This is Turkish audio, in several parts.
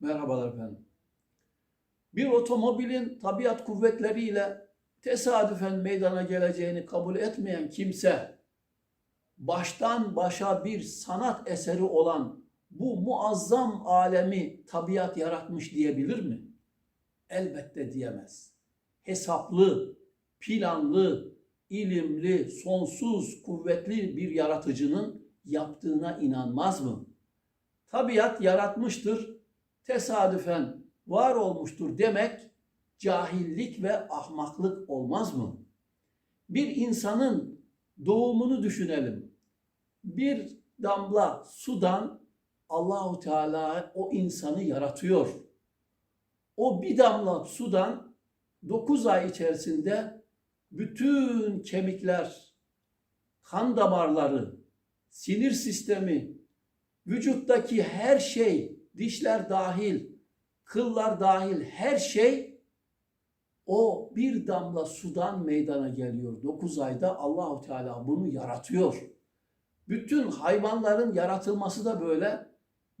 Merhabalar efendim. Bir otomobilin tabiat kuvvetleriyle tesadüfen meydana geleceğini kabul etmeyen kimse baştan başa bir sanat eseri olan bu muazzam alemi tabiat yaratmış diyebilir mi? Elbette diyemez. Hesaplı, planlı, ilimli, sonsuz, kuvvetli bir yaratıcının yaptığına inanmaz mı? Tabiat yaratmıştır, tesadüfen var olmuştur demek cahillik ve ahmaklık olmaz mı? Bir insanın doğumunu düşünelim. Bir damla sudan Allahu Teala o insanı yaratıyor. O bir damla sudan 9 ay içerisinde bütün kemikler, kan damarları, sinir sistemi, vücuttaki her şey, dişler dahil, kıllar dahil her şey o bir damla sudan meydana geliyor. 9 ayda Allahu Teala bunu yaratıyor. Bütün hayvanların yaratılması da böyle.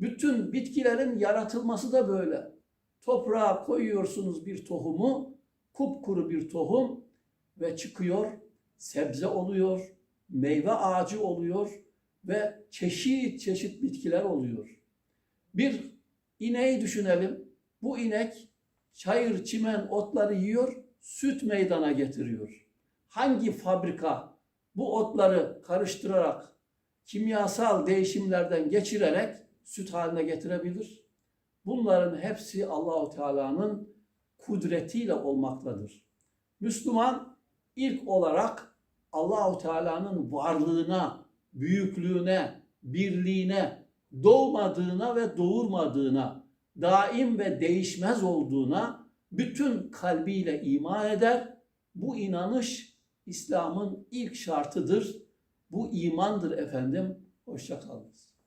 Bütün bitkilerin yaratılması da böyle. Toprağa koyuyorsunuz bir tohumu, kupkuru bir tohum ve çıkıyor, sebze oluyor, meyve ağacı oluyor ve çeşit çeşit bitkiler oluyor. Bir ineği düşünelim. Bu inek çayır, çimen, otları yiyor, süt meydana getiriyor. Hangi fabrika bu otları karıştırarak, kimyasal değişimlerden geçirerek süt haline getirebilir? Bunların hepsi Allahu Teala'nın kudretiyle olmaktadır. Müslüman ilk olarak Allahu Teala'nın varlığına, büyüklüğüne, birliğine, doğmadığına ve doğurmadığına, daim ve değişmez olduğuna bütün kalbiyle iman eder. Bu inanış İslam'ın ilk şartıdır. Bu imandır efendim. Hoşça kalınız.